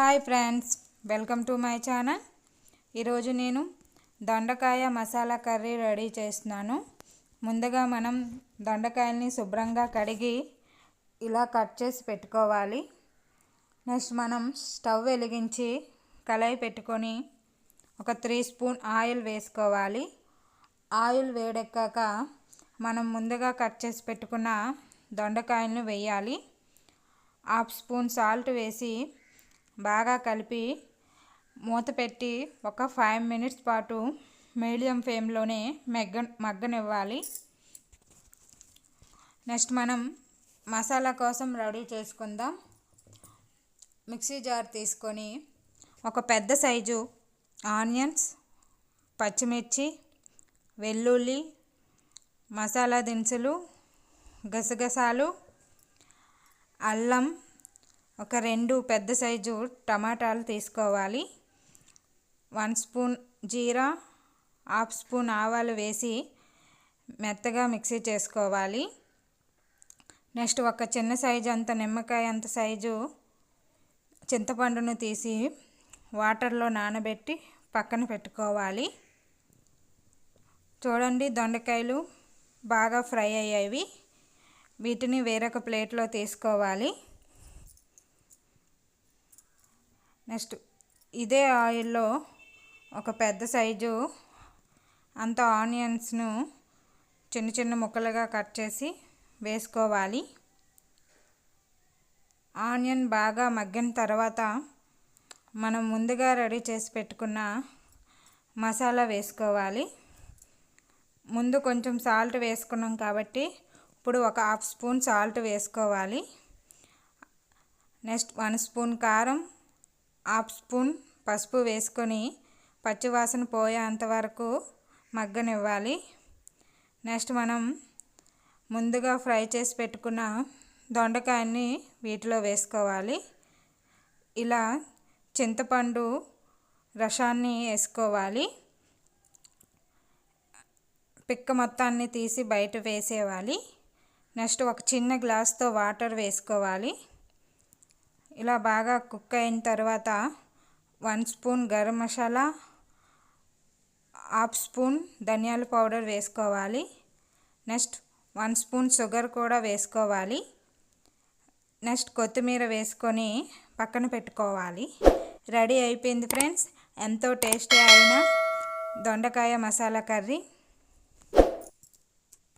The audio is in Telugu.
Hi friends welcome to my channel. ఈరోజు నేను దొండకాయ మసాలా కర్రీ రెడీ చేస్తున్నాను. ముందుగా మనం దొండకాయల్ని శుభ్రంగా కడిగి ఇలా కట్ చేసి పెట్టుకోవాలి. నెక్స్ట్ మనం స్టవ్ వెలిగించి కళాయి పెట్టుకొని ఒక త్రీ స్పూన్ ఆయిల్ వేసుకోవాలి. ఆయిల్ వేడెక్కాక మనం ముందుగా కట్ చేసి పెట్టుకున్న దొండకాయలను వేయాలి. హాఫ్ స్పూన్ సాల్ట్ వేసి బాగా కలిపి మూత పెట్టి ఒక ఫైవ్ మినిట్స్ పాటు మీడియం ఫ్లేమ్లోనే మెగ్గ మగ్గనివ్వాలి. నెక్స్ట్ మనం మసాలా కోసం రెడీ చేసుకుందాం. మిక్సీ జార్ తీసుకొని ఒక పెద్ద సైజు ఆనియన్స్ పచ్చిమిర్చి వెల్లుల్లి మసాలా దినుసులు గసగసాలు అల్లం ఒక రెండు పెద్ద సైజు టమాటాలు తీసుకోవాలి. వన్ స్పూన్ జీరా హాఫ్ స్పూన్ ఆవాలు వేసి మెత్తగా మిక్సీ చేసుకోవాలి. నెక్స్ట్ ఒక చిన్న సైజు అంత నిమ్మకాయ అంత సైజు చింతపండును తీసి వాటర్లో నానబెట్టి పక్కన పెట్టుకోవాలి. చూడండి దొండకాయలు బాగా ఫ్రై అయ్యేవి వీటిని వేరొక ప్లేట్లో తీసుకోవాలి. నెక్స్ట్ ఇదే ఆయిల్లో ఒక పెద్ద సైజు అంత ఆనియన్స్ను చిన్న చిన్న ముక్కలుగా కట్ చేసి వేసుకోవాలి. ఆనియన్ బాగా మగ్గిన తర్వాత మనం ముందుగా రెడీ చేసి పెట్టుకున్న మసాలా వేసుకోవాలి. ముందు కొంచెం సాల్ట్ వేసుకున్నాం కాబట్టి ఇప్పుడు ఒక హాఫ్ స్పూన్ సాల్ట్ వేసుకోవాలి. నెక్స్ట్ వన్ స్పూన్ కారం హాఫ్ స్పూన్ పసుపు వేసుకొని పచ్చివాసన పోయేంత వరకు మగ్గనివ్వాలి. నెక్స్ట్ మనం ముందుగా ఫ్రై చేసి పెట్టుకున్న దొండకాయని వీటిలో వేసుకోవాలి. ఇలా చింతపండు రసాన్ని వేసుకోవాలి. పిక్క మొత్తాన్ని తీసి బయట వేసేవాలి నెక్స్ట్ ఒక చిన్న గ్లాస్తో వాటర్ వేసుకోవాలి. ఇలా బాగా కుక్ అయిన తర్వాత one spoon garam masala half spoon ధనియాల పౌడర్ వేసుకోవాలి. నెక్స్ట్ వన్ స్పూన్ షుగర్ కూడా వేసుకోవాలి. నెక్స్ట్ కొత్తిమీర వేసుకొని పక్కన పెట్టుకోవాలి. రెడీ అయిపోయింది ఫ్రెండ్స్. ఎంతో టేస్టీ అయిన దొండకాయ మసాలా కర్రీ.